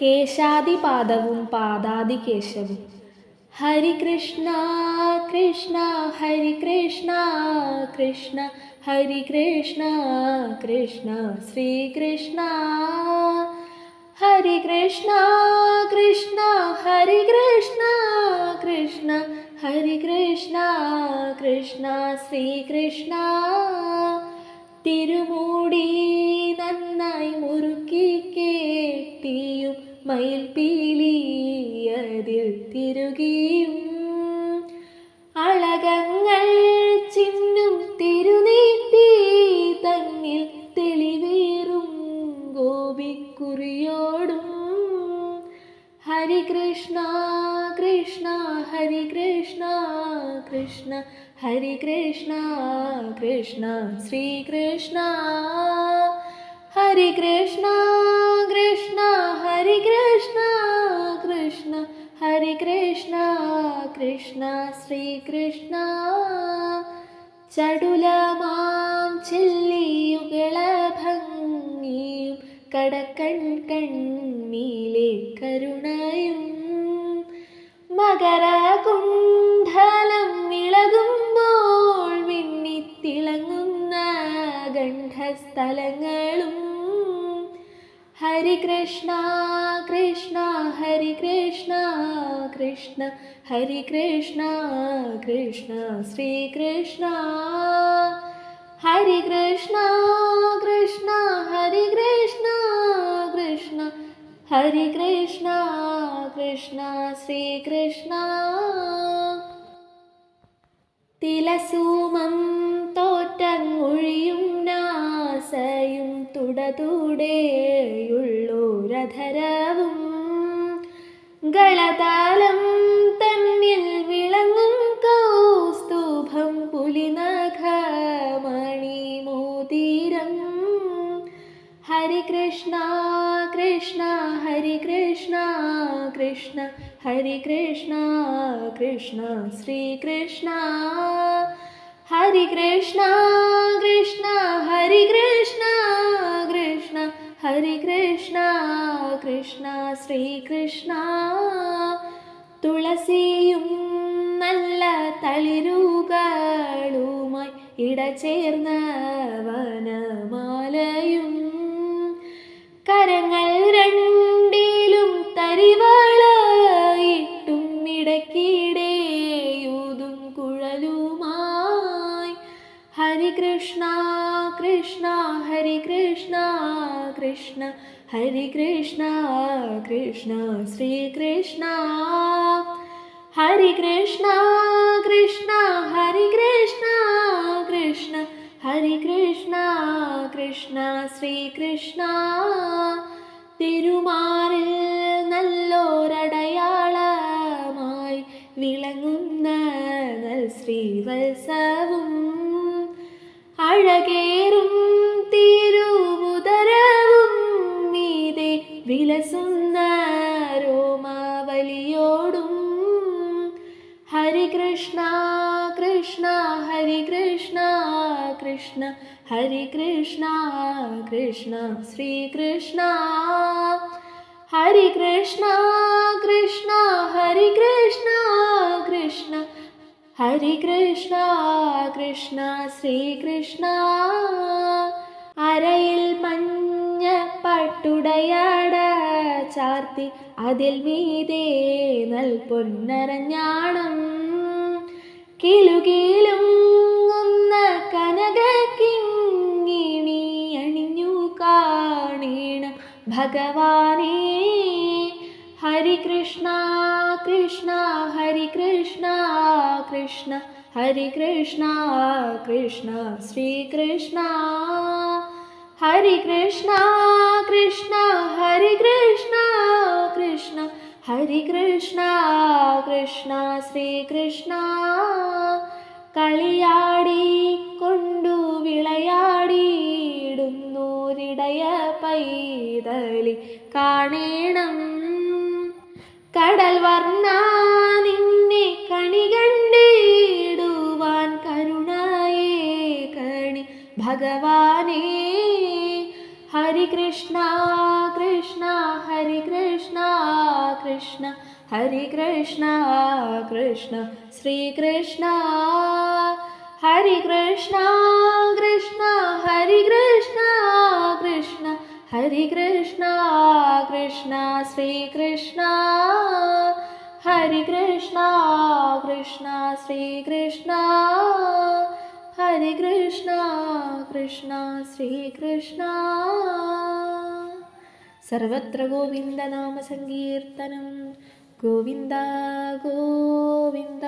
കേശാദിപാദവും പാദാദികേശവും. ഹരികൃഷ്ണ കൃഷ്ണ ഹരികൃഷ്ണ കൃഷ്ണ ഹരികൃഷ്ണ കൃഷ്ണ ശ്രീകൃഷ്ണ. ഹരികൃഷ്ണ കൃഷ്ണ ഹരികൃഷ്ണ കൃഷ്ണ ഹരികൃഷ്ണ കൃഷ്ണ ശ്രീകൃഷ്ണ. തിരുമൂടി നന്നായി മുറുക്കി കേട്ടിയും മയിൽപീലിയതിൽ തിരുകിയും. അളകങ്ങൾ ചിന്നും തിരുനീട്ടി തന്നിൽ തെളിവേറും ഗോപിക്കുറിയോടും. ഹരികൃഷ്ണ കൃഷ്ണ ഹരികൃഷ്ണ കൃഷ്ണ ഹരികൃഷ്ണ കൃഷ്ണ ശ്രീകൃഷ്ണ. ഹരികൃഷ്ണ കൃഷ്ണ കൃഷ്ണ ഹരി കൃഷ്ണ കൃഷ്ണ ഹരി കൃഷ്ണ കൃഷ്ണ ശ്രീകൃഷ്ണ ചടുലമാം ചെല്ലിയുകള ഭംഗിയും കടക്കൺ കണ്ണീലെ കരുണയും. മകരകുണ്ഠലം ഇളകുമ്പോൾ മിന്നിത്തിളങ്ങുന്ന ഗണ്ഡസ്ഥലങ്ങളും ഹരികൃഷ്ണ കൃഷ്ണ ഹരികൃഷ്ണ കൃഷ്ണ ഹരികൃഷ്ണ കൃഷ്ണ ശ്രീകൃഷ്ണ ഹരികൃഷ്ണ കൃഷ്ണ ഹരികൃഷ്ണ കൃഷ്ണ ഹരികൃഷ്ണ കൃഷ്ണ ശ്രീകൃഷ്ണ തിലസൂമം തോറ്റങ്ങൊഴിയും നാസയും തുടതൂടെയുള്ളൂരധരവും. ഗളതാലം തന്നിൽ വിളങ്ങും കൗസ്തുഭം പുലിനഖമണിമോതിരം ഹരികൃഷ്ണ കൃഷ്ണ ഹരികൃഷ്ണ കൃഷ്ണ ഹരികൃഷ്ണ കൃഷ്ണ ശ്രീകൃഷ്ണ. ഹരികൃഷ്ണ കൃഷ്ണ കൃഷ്ണ ഹരി കൃഷ്ണ കൃഷ്ണ ഹരി കൃഷ്ണ കൃഷ്ണ ശ്രീകൃഷ്ണ തുളസിയും നല്ല തളിരുകളുമായി ഇടചേർന്ന വനമാലയും കരങ്ങൾ രണ്ടിലും തരിവളയിട്ടും കൃഷ്ണ ഹരി കൃഷ്ണ കൃഷ്ണ ഹരി കൃഷ്ണ ശ്രീകൃഷ്ണ ഹരി കൃഷ്ണ ഹരി കൃഷ്ണ കൃഷ്ണ ഹരി കൃഷ്ണ ശ്രീകൃഷ്ണ തിരുമാറിൽ നല്ലോരടയാളമായി വിളങ്ങുന്ന നൽ ശ്രീവത്സവും അഴകേറും തിരുവുദരവും മീതെ വിലസുന്ന രോമാവലിയോടും. ഹരികൃഷ്ണ കൃഷ്ണ ഹരികൃഷ്ണ കൃഷ്ണ ഹരികൃഷ്ണ കൃഷ്ണ ശ്രീകൃഷ്ണ ഹരികൃഷ്ണ കൃഷ്ണ. ഹരികൃഷ്ണ കൃഷ്ണ ഹരികൃഷ്ണ കൃഷ്ണ കൃഷ്ണ ശ്രീകൃഷ്ണ അരയിൽ മഞ്ഞ പട്ടുടയാട ചാർത്തി അതിൽ മീതേ നൽ പൊന്നരഞ്ഞാണം. കിലുകിലും കനക കിങ്ങിണി അണിഞ്ഞു കാണീണം ഭഗവാനേ. ഹരികൃഷ്ണ കൃഷ്ണ കൃഷ്ണ ഹരി കൃഷ്ണ കൃഷ്ണ ഹരി കൃഷ്ണ ശ്രീകൃഷ്ണ ഹരി കൃഷ്ണ ഹരി കൃഷ്ണ കൃഷ്ണ ഹരി കൃഷ്ണ കൃഷ്ണ ശ്രീകൃഷ്ണ കളിയാടി കൊണ്ടു വിളയാടിയിടുന്നൂരിടയ പൈതലി. കാണേണം കടൽ വർണ നിന്നെ കണി കണ്ടിടുവാൻ കരുണയേ കണി ഭഗവാനേ. ഹരികൃഷ്ണ കൃഷ്ണ കൃഷ്ണ ഹരി കൃഷ്ണ കൃഷ്ണ ഹരി കൃഷ്ണ കൃഷ്ണ ശ്രീകൃഷ്ണ ഹരി കൃഷ്ണ കൃഷ്ണ ഹരി കൃഷ്ണ കൃഷ്ണ ഹരി കൃഷ്ണ കൃഷ്ണ ശ്രീകൃഷ്ണ हरि कृष्णा कृष्णा श्रीकृष्णा हरि कृष्णा कृष्णा श्रीकृष्णा सर्वत्र गोविन्दनामसङ्कीर्तनं गोविन्द गोविन्द।